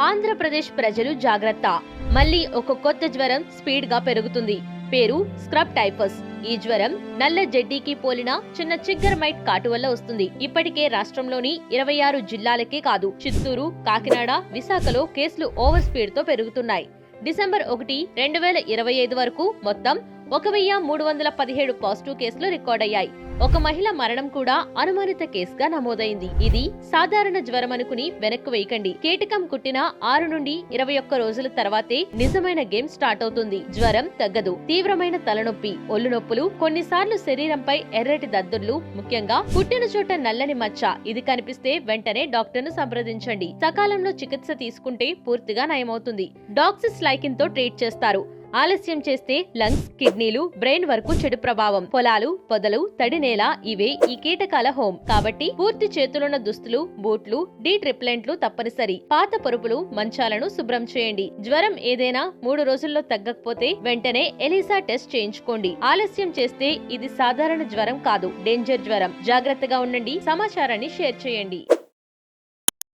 ఆంధ్రప్రదేశ్ ప్రజలు జాగ్రత్త. మళ్ళీ ఒక కొత్త జ్వరం స్పీడ్గా పెరుగుతుంది. పేరు స్క్రబ్ టైఫస్. ఈ జ్వరం నల్ల జడ్డీకి పోలిన చిన్న చిగ్గరమైట్ కాటు వల్ల వస్తుంది. ఇప్పటికే రాష్ట్రంలోని ఇరవై ఆరు జిల్లాలకే కాదు చిత్తూరు కాకినాడ విశాఖలో కేసులు ఓవర్ స్పీడ్తో పెరుగుతున్నాయి. డిసెంబర్ ఒకటి రెండు వేల ఇరవై ఐదు వరకు మొత్తం ఒక వెయ్యి మూడు వందల పదిహేడు పాజిటివ్ కేసులు రికార్డయ్యాయి. ఒక మహిళ మరణం కూడా అనుమానిత కేసుగా నమోదైంది. ఇది సాధారణ జ్వరం అనుకుని వెనక్కు వేయకండి. కీటకం కుట్టిన ఆరు నుండి ఇరవై ఒక్క రోజుల తర్వాతే నిజమైన గేమ్ స్టార్ట్ అవుతుంది. జ్వరం తగ్గదు. తీవ్రమైన తలనొప్పి ఒళ్ళు నొప్పులు కొన్నిసార్లు శరీరంపై ఎర్రటి దద్దుర్లు ముఖ్యంగా పుట్టిన చోట నల్లని మచ్చ. ఇది కనిపిస్తే వెంటనే డాక్టర్ను సంప్రదించండి. సకాలంలో చికిత్స తీసుకుంటే పూర్తిగా నయమవుతుంది. డాక్సిస్ లైకిన్తో ట్రీట్ చేస్తారు. ఆలస్యం చేస్తే లంగ్స్ కిడ్నీలు బ్రెయిన్ వరకు చెడు ప్రభావం. పొలాలు పొదలు తడి నేల ఇవే ఈ కీటకాల హోమ్. కాబట్టి పూర్తి చేతులున్న దుస్తులు బూట్లు డీ ట్రిప్లెంట్లు తప్పనిసరి. పాత పరుపులు మంచాలను శుభ్రం చేయండి. జ్వరం ఏదైనా మూడు రోజుల్లో తగ్గకపోతే వెంటనే ఎలిసా టెస్ట్ చేయించుకోండి. ఆలస్యం చేస్తే ఇది సాధారణ జ్వరం కాదు డేంజర్ జ్వరం. జాగ్రత్తగా ఉండండి. సమాచారాన్ని షేర్ చేయండి.